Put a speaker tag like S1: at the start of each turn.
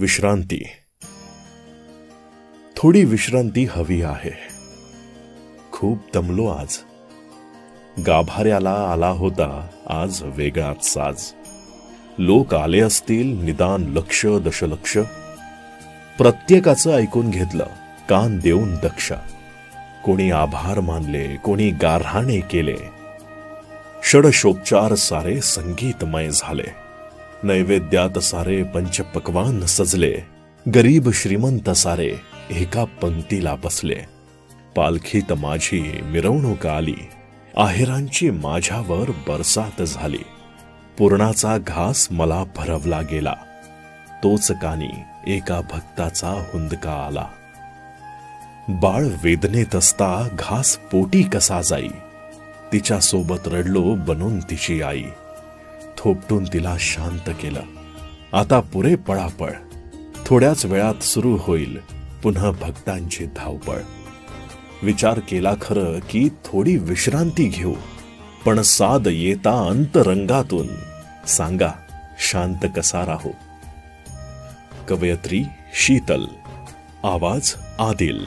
S1: विश्रांती. थोडी विश्रांती हवी आहे. खूप दमलो आज. गाभाऱ्याला आला होता आज वेगळाच साज. लोक आले असतील निदान लक्ष दशलक्ष. प्रत्येकाचं ऐकून घेतलं कान देऊन दक्ष. कोणी आभार मानले कोणी गारहाणे केले. षडशोपचार सारे संगीतमय झाले. नैवेद्यात सारे पंचपक्वान सजले गरीब श्रीमंत सारे एका पंक्तीला बसले. पालखीत माझी मिरवणूक आली आहेरांची माझ्यावर बरसात झाली. पूर्णाचा घास मला भरवला गेला तोच कानी एका भक्ताचा हुंदका आला. बाळ वेदनेत असता घास पोटी कसा जाई तिच्या सोबत रडलो बनून तिची आई. थोपटून तिला शांत केलं. आता पुरे पळापळ. थोड्याच वेळात सुरू होईल पुन्हा भक्तांची धावपळ. विचार केला खरं की थोडी विश्रांती घेऊ. पण साद येता अंतरंगातून. सांगा शांत कसा राहू? कवयत्री शीतल. आवाज आदिल.